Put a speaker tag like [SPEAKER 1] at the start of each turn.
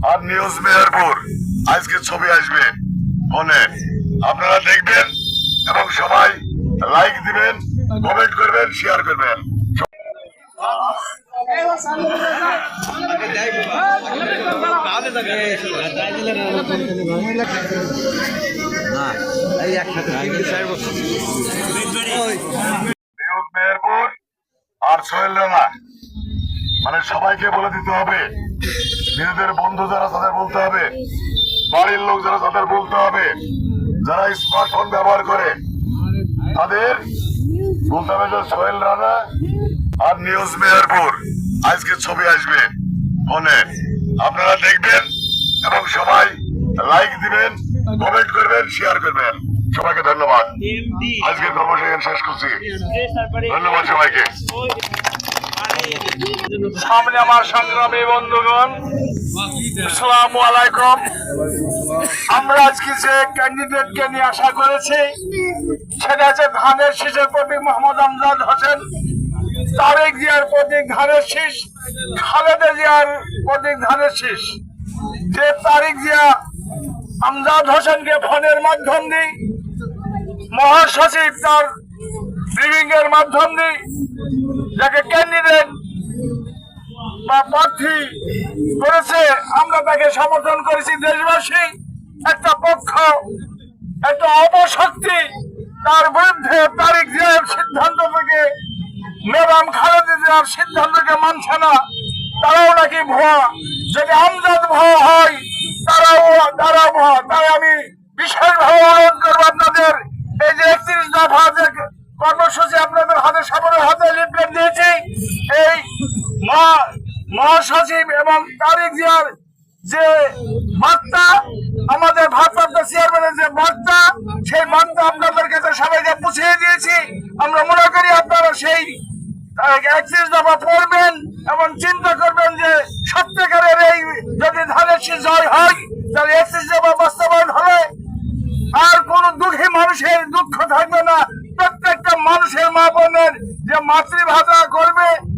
[SPEAKER 1] আর news Meherpur. আজকে ছবি আসবে ফোনে আপনারা দেখবেন এবং সবাই লাইক দিবেন কমেন্ট করবেন শেয়ার করবেন। আর সোহেল রানা। মানে সবাইকে বলে দিতে হবে নিজেদের বন্ধু যারা তাদের বলতে হবে বাড়ির লোক যারা তাদের বলতে হবে যারা স্মার্টফোন ব্যবহার করে তাদের বলতে হবে যে সোহেল রানা আর নিউজ মেহেরপুর আজকে ছবি আসবে ফোনে আপনারা দেখবেন এবং সবাই লাইক দিবেন কমেন্ট করবেন শেয়ার করবেন সবাইকে ধন্যবাদ আজকে কর্মসূচি শেষ করছি ধন্যবাদ সবাইকে
[SPEAKER 2] সামনে আমার সংগ্রামী বন্ধুগণ, আসসালামু আলাইকুম। আমরা আজকে যে ক্যান্ডিডেটকে নিয়ে আশা করেছি, সেটা হচ্ছে ধানের শীষের প্রতীক মোহাম্মদ আমজাদ হোসেন। তারেক জিয়ার প্রতীক ধানের শীষ, খালেদা জিয়ার প্রতীক ধানের শীষ। যে তারেক জিয়া আমজাদ হোসেনকে ফোনের মাধ্যম দিয়ে মহাসচিব তার ব্রিফিং এর মাধ্যম দিয়ে যাকে ক্যান্ডিডেট বা প্রার্থী করেছে, আমরা তাকে সমর্থন করেছি দেশবাসী। একটা পক্ষ, একটা অপশক্তি, তার বিরুদ্ধে তারিখ জিয়ার সিদ্ধান্ত থেকে ম্যাডাম খালেদা জিয়ার সিদ্ধান্তকে মানছে না। তারাও নাকি ভুয়া। যদি আমজাদ ভুয়া হয়, তারাও তারা ভুয়া। তাই আমি বিশেষভাবে অনুরোধ করব আপনাদের, এই যে একত্রিশ দফা যে কর্মসূচি আপনাদের হাতে সামনে হাতে মহাসচিব এবং তারিক জিয়ার যে বার্তা, আমাদের ভারপ্রাপ্ত চেয়ারম্যানের যে বার্তা, সেই বার্তা আপনাদের কাছে সবাইকে পুছিয়ে দিয়েছি। আমরা মনে করি আপনারা সেই একত্রিশ দফা পড়বেন এবং চিন্তা করবেন যে সত্যিকারের এই যদি ধানের শীষ জয় হয়, তাহলে একত্রিশ দফা বাস্তবায়ন হবে। আর কোন দুঃখী মানুষের দুঃখ থাকবে না। প্রত্যেকটা মানুষের মা বোনের যে মাতৃভাষা করবে